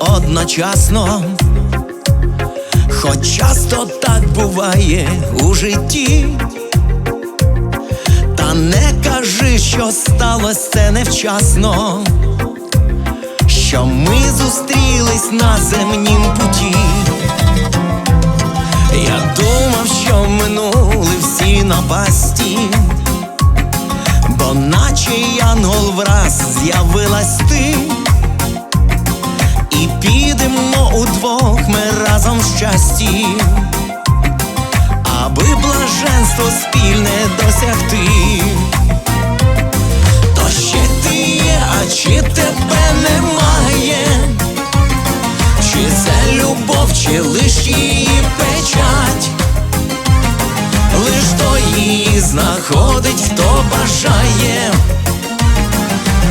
одночасно, хоч часто так буває у житті. Та не кажи, що сталося це невчасно, що ми зустрілись на земнім путі. Я думав, що минули всі напасті, бо наче янгол враз з'явилась ти, удвох ми разом в щасті, аби блаженство спільне досягти. То ще ти є, а чи тебе немає? Чи це любов, чи лиш її печать? Лиш то її знаходить, хто бажає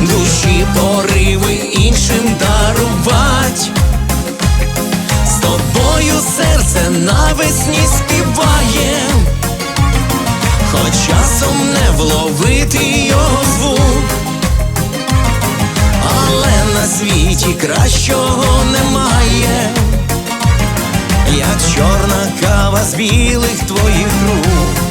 душі пориви іншим дарувать. Навесні співає, хоч часом не вловити його звук. Але на світі кращого немає, як чорна кава з білих твоїх рук.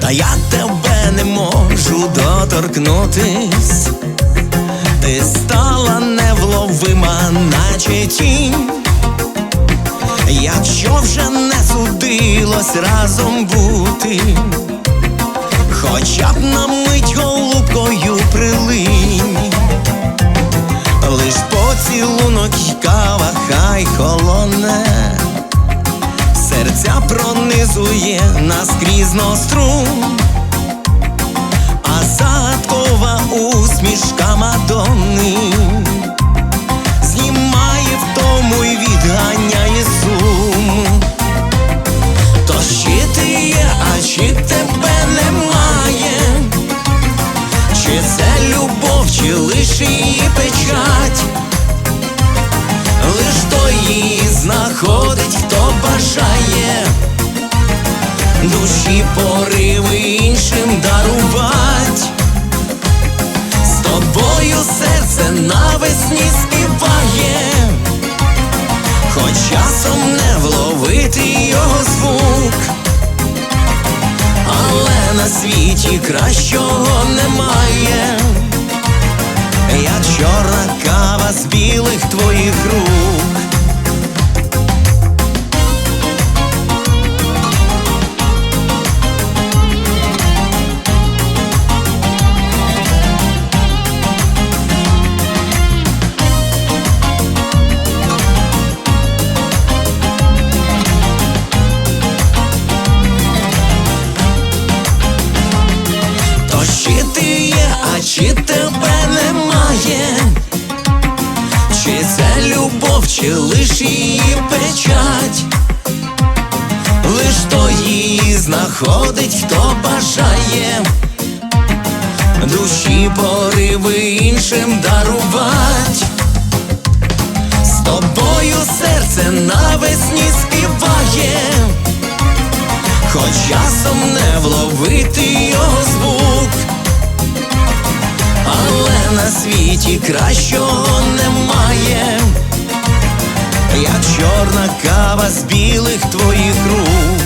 Та я тебе не можу доторкнутись, невловима, наче тінь. Якщо вже не судилось разом бути, хоча б на мить голубкою прилинь, лиш поцілунок й кава хай холоне, серця пронизує наскрізь струм, Чи це любов, чи лиш її печать? Лиш то її знаходить, хто бажає душі пориви іншим дарувать. З тобою серце навесні співає, хоч часом не вловити його звук, але на світі кращого з білих твоїх рук. Є, а чи тебе чи лиш її печать? Лиш то її знаходить, хто бажає душі пориви іншим дарувать. З тобою серце навесні співає хоч часом не вловити його звук, але на світі кращого немає, чорна кава з білих твоїх рук.